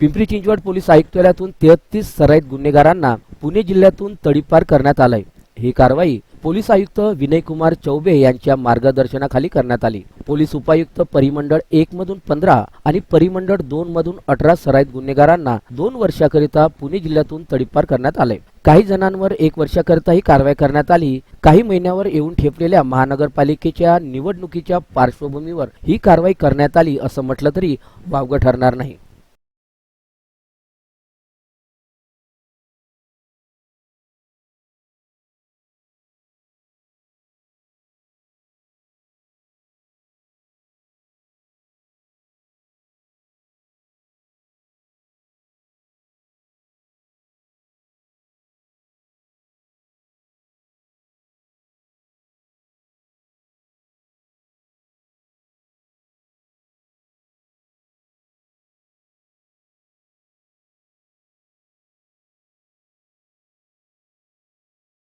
Pimpri Chinchwad police आयुक्तालयातून तेहतीस सराईत गुन्हेगारांना पुणे जिल्ह्यातून तडीपार करण्यात आलंय. ही कारवाई पोलीस आयुक्त विनयकुमार चौबे यांच्या मार्गदर्शनाखाली करण्यात आली. पोलीस उपायुक्त परिमंडळ एक मधून पंधरा आणि परिमंडळ दोन मधून अठरा सराईत गुन्हेगारांना दोन वर्षाकरिता पुणे जिल्ह्यातून तडीपार करण्यात आले काही जणांवर एक वर्षाकरिता ही कारवाई करण्यात आली. काही महिन्यावर येऊन ठेपलेल्या महानगरपालिकेच्या निवडणुकीच्या पार्श्वभूमीवर ही कारवाई करण्यात आली असं म्हटलं तरी वावगं ठरणार नाही.